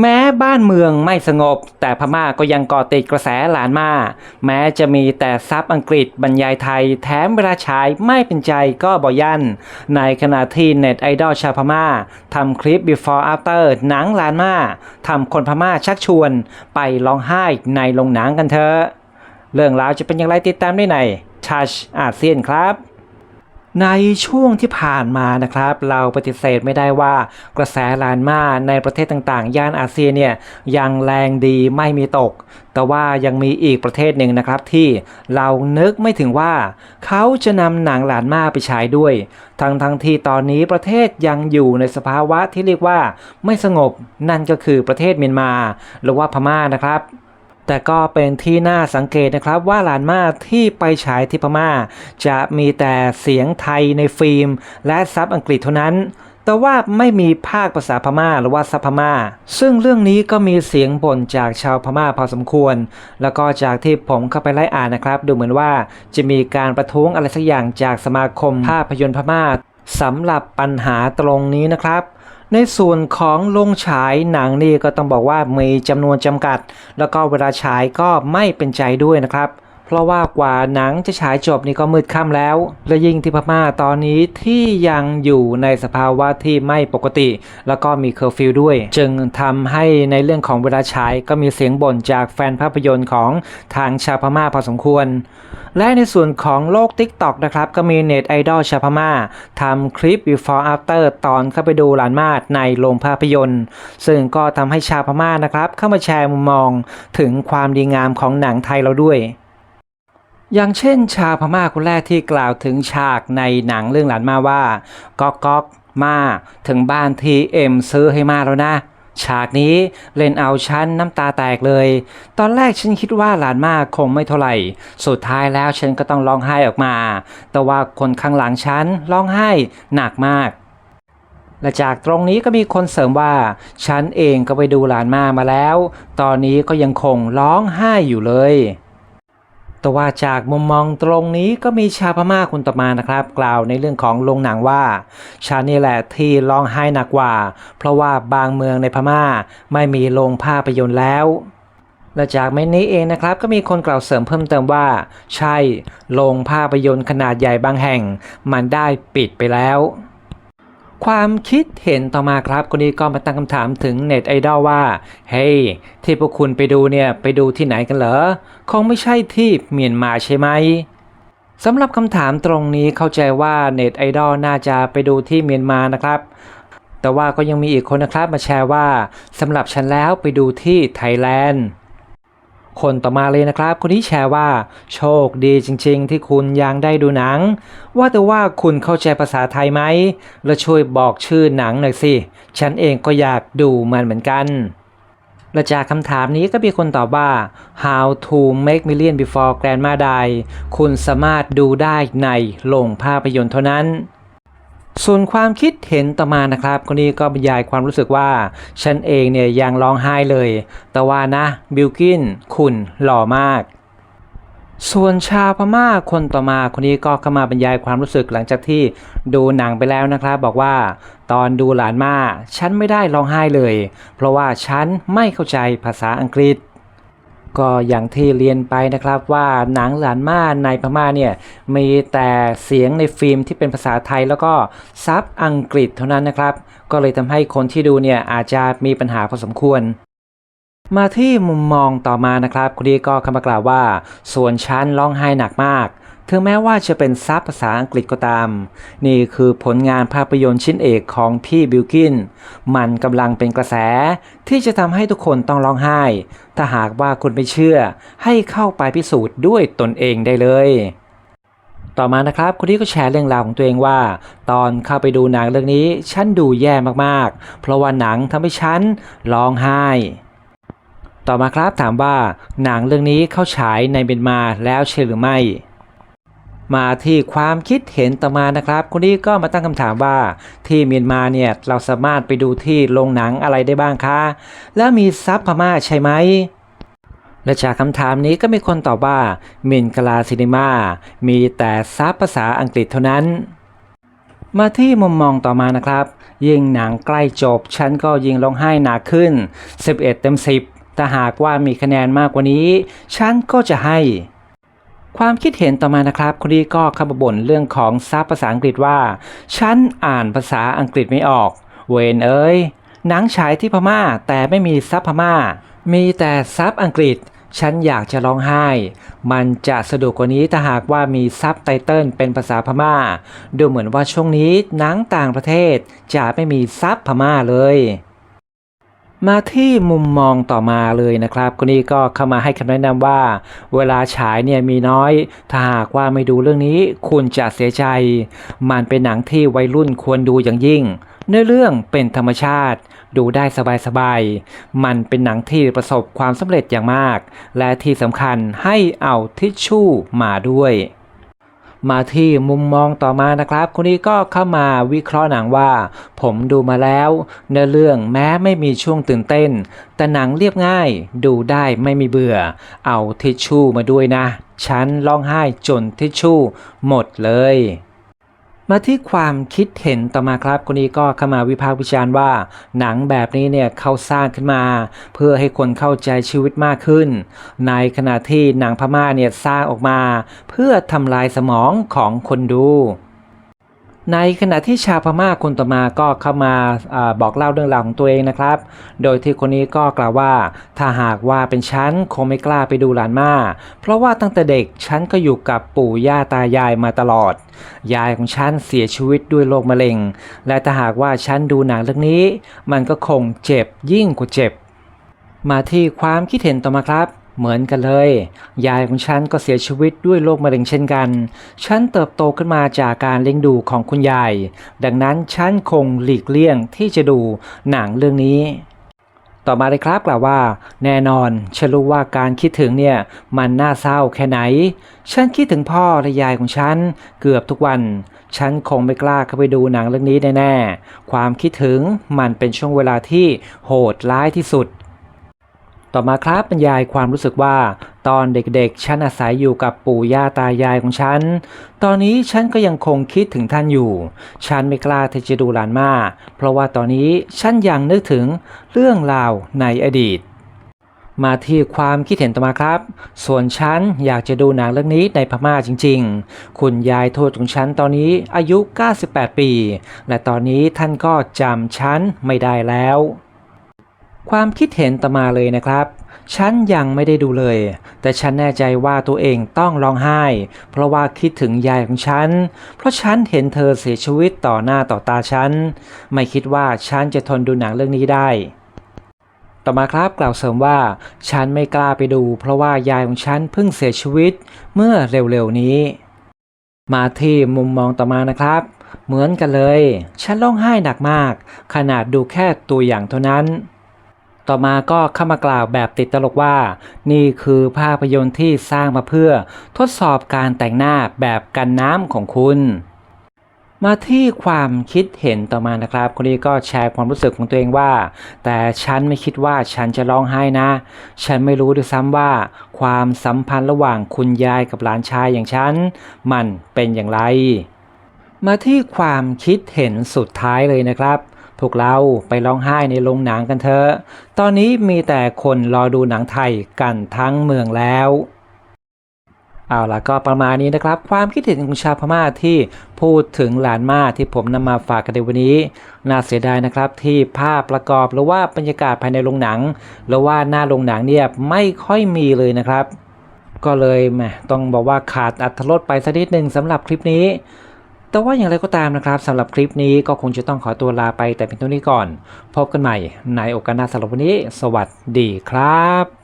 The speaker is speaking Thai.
แม้บ้านเมืองไม่สงบ แต่พม่าก็ยังก่อติดกระแสหลานมา แม้จะมีแต่ซับอังกฤษบรรยายไทย แถมเวลาฉายไม่เป็นใจก็บ่ยัน ในขณะที่เน็ตไอดอลชาวพม่าทำคลิป before after หนังหลานมาทำคนพม่าชักชวน ไปร้องไห้ในโรงหนังกันเถอะ เรื่องราวจะเป็นอย่างไรติดตามได้ใน Touch อาเซียนครับ ในช่วงที่ผ่านมานะครับ เราปฏิเสธไม่ได้ว่ากระแสลานมาในประเทศต่างๆ ย่านอาเซียนเนี่ยยังแรงดีไม่มีตก แต่ว่ายังมีอีกประเทศหนึ่งนะครับที่เรานึกไม่ถึงว่า เขาจะนำหนังหลานมาไปฉายด้วย ทั้งทั้งที่ตอนนี้ประเทศยังอยู่ในสภาวะที่เรียกว่าไม่สงบนั่นก็คือประเทศเมียนมา หรือว่าพม่านะครับ แต่ก็เป็นที่น่าสังเกตนะครับว่าหลานมาที่ไปฉายที่พม่า จะมีแต่เสียงไทยในฟิล์ม และซับอังกฤษเท่านั้นแต่ว่าไม่มีภาคภาษาพม่าหรือว่าซับพม่า ซึ่งเรื่องนี้ก็มีเสียงบ่นจากชาวพม่าพอสมควร แล้วก็จากที่ผมเข้าไปไล่อ่านนะครับ ดูเหมือนว่าจะมีการประท้วงอะไรสักอย่างจากสมาคมภาพยนตร์พม่าสำหรับปัญหาตรงนี้นะครับ ในส่วนของโรงฉายหนังนี่ก็ต้องบอกว่ามีจำนวนจำกัด แล้วก็เวลาฉายก็ไม่เป็นใจด้วยนะครับ ราะว่ากว่าหนังจะฉายจบนี่ก็มืดค่ำแล้ว และยิ่งที่พม่าตอนนี้ที่ยังอยู่ในสภาวะที่ไม่ปกติ แล้วก็มีเคอร์ฟิวด้วย จึงทำให้ในเรื่องของเวลาฉายก็มีเสียงบ่นจากแฟนภาพยนตร์ของทางชาวพม่าพอสมควร และในส่วนของโลก TikTok นะครับ ก็มีเน็ตไอดอลชาวพม่าทำคลิป before after ตอนเข้าไปดูหลานมาดในโรงภาพยนตร์ ซึ่งก็ทำให้ชาวพม่านะครับ เข้ามาแชร์มุมมองถึงความดีงามของหนังไทยเราด้วย อย่างเช่นชาวพม่าคนแรกที่กล่าวถึงฉากในหนังเรื่องหลานมาว่าก๊อกก๊อกมาถึงบ้านทีเอ็มซื้อให้มาแล้วนะฉากนี้เล่นเอาฉันน้ำตาแตกเลย ตอนแรกฉันคิดว่าหลานมากคงไม่เท่าไหร่ สุดท้ายแล้วฉันก็ต้องร้องไห้ออกมา แต่ว่าคนข้างหลังฉันร้องไห้หนักมาก และจากตรงนี้ก็มีคนเสริมว่า ฉันเองก็ไปดูหลานมามาแล้ว ตอนนี้ก็ยังคงร้องไห้อยู่เลย แต่ว่าจากมุมมองตรงนี้ก็มีชาวพม่าคนต่อมานะครับ กล่าวในเรื่องของโรงหนังว่าฉันนี่แหละที่ร้องไห้หนักกว่า เพราะว่าบางเมืองในพม่าไม่มีโรงภาพยนตร์แล้วและจากเมนนี้เองนะครับก็มีคนกล่าวเสริมเพิ่มเติมว่า ใช่โรงภาพยนตร์ขนาดใหญ่บางแห่ง มันได้ปิดไปแล้ว ความคิดเห็นต่อมาครับคนนี้ก็มาตั้งคำถามถึงเน็ตไอดอลว่า เฮ้ยที่พวกคุณไปดูเนี่ย ไปดูที่ไหนกันเหรอ คงไม่ใช่ที่เมียนมาใช่ไหมสำหรับคำถามตรงนี้เข้าใจว่าเน็ตไอดอลน่าจะไปดูที่เมียนมานะครับ แต่ว่าก็ยังมีอีกคนนะครับมาแชร์ว่าสำหรับฉันแล้วไปดูที่ไทยแลนด์ คนต่อมาเลยนะครับ คนนี้แชร์ว่า โชคดีจริง ๆ ที่คุณยังได้ดูหนัง ว่าแต่ว่าคุณเข้าใจภาษาไทยไหม แล้วช่วยบอกชื่อหนังหน่อยสิ ฉันเองก็อยากดูมันเหมือนกัน และจากคำถามนี้ก็มีคนตอบว่า How to make million before grandma die คุณสามารถดูได้ในโรงภาพยนตร์เท่านั้น ส่วนความคิดเห็นต่อมานะครับ คนนี้ก็บรรยายความรู้สึกว่า ฉันเองเนี่ยยังร้องไห้เลย แต่ว่านะบิลกินคุณหล่อมาก ส่วนชาวพม่าคนต่อมาคนนี้ก็เข้ามาบรรยายความรู้สึกหลังจากที่ดูหนังไปแล้วนะครับ บอกว่าตอนดูหลานมาฉันไม่ได้ร้องไห้เลย เพราะว่าฉันไม่เข้าใจภาษาอังกฤษ ก็อย่างที่เรียนไปนะครับว่าหนังหลานม่าในพม่าเนี่ยมีแต่เสียงในฟิล์มที่เป็นภาษาไทยแล้วก็ซับอังกฤษเท่านั้นนะครับ ก็เลยทำให้คนที่ดูเนี่ยอาจจะมีปัญหาพอสมควร มาที่มุมมองต่อมานะครับคนนี้ก็เข้ามากล่าวว่า ส่วนชั้นร้องไห้หนักมาก ถึงแม้ว่าจะเป็นซับภาษาอังกฤษก็ตาม นี่คือผลงานภาพยนตร์ชิ้นเอกของพี่บิลกิน มันกำลังเป็นกระแส ที่จะทำให้ทุกคนต้องร้องไห้ ถ้าหากว่าคุณไม่เชื่อ ให้เข้าไปพิสูจน์ด้วยตนเองได้เลยต่อมานะครับคนนี้ก็แชร์เรื่องราวของตัวเองว่า ตอนเข้าไปดูหนังเรื่องนี้ ฉันดูแย่มากๆ เพราะว่าหนังทำให้ฉันร้องไห้ ต่อมาครับถามว่าหนังเรื่องนี้เข้าฉายในเมียนมาแล้วใช่หรือไม่ มาที่ความคิดเห็นต่อมานะครับ คนนี้ก็มาตั้งคำถามว่าที่เมียนมาเนี่ยเราสามารถไปดูที่โรงหนังอะไรได้บ้างคะ แล้วมีซับพม่าใช่ไหมและจากคำถามนี้ก็มีคนตอบว่ามินกลาซินิมา มีแต่ซับภาษาอังกฤษเท่านั้น มาที่มุมมองต่อมานะครับ ยิ่งหนังใกล้จบ ฉันก็ยิ่งร้องไห้หนักขึ้น 11 เต็ม 10ถ้าหากว่ามีคะแนนมากกว่านี้ ฉันก็จะให้ ความคิดเห็นต่อมานะครับคนนี้ก็ข้ามาบ่นเรื่องของซับภาษาอังกฤษว่า ฉันอ่านภาษาอังกฤษไม่ออก เวนเอ้ยหนังฉายที่พม่าแต่ไม่มีซับพม่า มีแต่ซับอังกฤษ ฉันอยากจะร้องไห้ มันจะสะดวกกว่านี้ถ้าหากว่ามีซับไตเติลเป็นภาษาพม่า ดูเหมือนว่าช่วงนี้หนังต่างประเทศจะไม่มีซับพม่าเลย มาที่มุมมองต่อมาเลยนะครับคนนี้ก็เข้ามาให้คำแนะนำว่า เวลาฉายเนี่ยมีน้อย ถ้าหากว่าไม่ดูเรื่องนี้ คุณจะเสียใจ มันเป็นหนังที่วัยรุ่นควรดูอย่างยิ่งเนื้อเรื่องเป็นธรรมชาติ ดูได้สบายๆ มันเป็นหนังที่ประสบความสำเร็จอย่างมาก และที่สำคัญให้เอาทิชชู่มาด้วย มาที่มุมมองต่อมานะครับ คนนี้ก็เข้ามาวิเคราะห์หนังว่า ผมดูมาแล้วเนื้อเรื่องแม้ไม่มีช่วงตื่นเต้น แต่หนังเรียบง่าย ดูได้ไม่มีเบื่อ เอาทิชชู่มาด้วยนะ ฉันร้องไห้จนทิชชู่หมดเลย มาที่ความคิดเห็นต่อมาครับคนนี้ก็เข้ามาวิพากษ์วิจารณ์ว่า หนังแบบนี้เนี่ยเขาสร้างขึ้นมา เพื่อให้คนเข้าใจชีวิตมากขึ้น ในขณะที่หนังพม่าเนี่ยสร้างออกมา เพื่อทำลายสมองของคนดู ในขณะที่ชาวพม่าคนต่อมาก็เข้ามาอบอกเล่าเรื่องราวของตัวเองนะครับ โดยที่คนนี้ก็กล่าวว่า ถ้าหากว่าเป็นฉันคงไม่กล้าไปดูหลานมาเพราะว่าตั้งแต่เด็กฉันก็อยู่กับปู่ย่าตายายมาตลอด ยายของฉันเสียชีวิตด้วยโรคมะเร็ง และถ้าหากว่าฉันดูหนังเรื่องนี้ มันก็คงเจ็บยิ่งกว่าเจ็บ มาที่ความคิดเห็นต่อมาครับ เหมือนกันเลย ยายของฉันก็เสียชีวิตด้วยโรคมะเร็งเช่นกัน ฉันเติบโตขึ้นมาจากการเลี้ยงดูของคุณยาย ดังนั้นฉันคงหลีกเลี่ยงที่จะดูหนังเรื่องนี้ ต่อมาเลยครับกล่าวว่า แน่นอน ฉันรู้ว่าการคิดถึงเนี่ย มันน่าเศร้าแค่ไหน ฉันคิดถึงพ่อและยายของฉันเกือบทุกวัน ฉันคงไม่กล้าเข้าไปดูหนังเรื่องนี้แน่ๆ ความคิดถึงมันเป็นช่วงเวลาที่โหดร้ายที่สุด ต่อมาครับบรรยายความรู้สึกว่า ตอนเด็กๆ ฉันอาศัยอยู่กับปู่ย่าตายายของฉัน ตอนนี้ฉันก็ยังคงคิดถึงท่านอยู่ ฉันไม่กล้าที่จะดูหลานมาเพราะว่าตอนนี้ฉันยังนึกถึงเรื่องราวในอดีต มาที่ความคิดเห็นต่อมาครับ ส่วนฉันอยากจะดูหนังเรื่องนี้ในพม่าจริงๆ คุณยายโทษของฉันตอนนี้อายุ 98 ปี และตอนนี้ท่านก็จำฉันไม่ได้แล้ว ความคิดเห็นต่อมาเลยนะครับ ฉันยังไม่ได้ดูเลย แต่ฉันแน่ใจว่าตัวเองต้องร้องไห้ เพราะว่าคิดถึงยายของฉัน เพราะฉันเห็นเธอเสียชีวิตต่อหน้าต่อตาฉัน ไม่คิดว่าฉันจะทนดูหนังเรื่องนี้ได้ต่อมาครับกล่าวเสริมว่า ฉันไม่กล้าไปดู เพราะว่ายายของฉันเพิ่งเสียชีวิตเมื่อเร็วๆนี้ มาที่มุมมองต่อมานะครับ เหมือนกันเลย ฉันร้องไห้หนักมาก ขนาดดูแค่ตัวอย่างเท่านั้น ต่อมาก็เข้ามากล่าวแบบติดตลกว่า นี่คือภาพยนตร์ที่สร้างมาเพื่อทดสอบการแต่งหน้าแบบกันน้ำของคุณ มาที่ความคิดเห็นต่อมานะครับ คนนี้ก็แชร์ความรู้สึกของตัวเองว่า แต่ฉันไม่คิดว่าฉันจะร้องไห้นะ ฉันไม่รู้ด้วยซ้ำว่า ความสัมพันธ์ระหว่างคุณยายกับหลานชายอย่างฉัน มันเป็นอย่างไร มาที่ความคิดเห็นสุดท้ายเลยนะครับ พวกเราไปร้องไห้ในโรงหนังกันเถอะ ตอนนี้มีแต่คนรอดูหนังไทยกันทั้งเมืองแล้วเอาล่ะก็ประมาณนี้นะครับ ความคิดเห็นของชาวพม่าที่พูดถึงหลานมาที่ผมนำมาฝากกันในวันนี้ น่าเสียดายนะครับที่ภาพประกอบหรือว่าบรรยากาศภายในโรงหนัง หรือว่าหน้าโรงหนังเนี่ยไม่ค่อยมีเลยนะครับ ก็เลยแหมต้องบอกว่าขาดอัตรสไปสักนิดหนึ่งสำหรับคลิปนี้ แต่ว่าอย่างไรก็ตามนะครับสำหรับคลิปนี้ก็คงจะต้องขอตัวลาไปแต่เพียงเท่านี้ก่อน พบกันใหม่ในโอกาสหน้าสำหรับวันนี้ สวัสดีครับ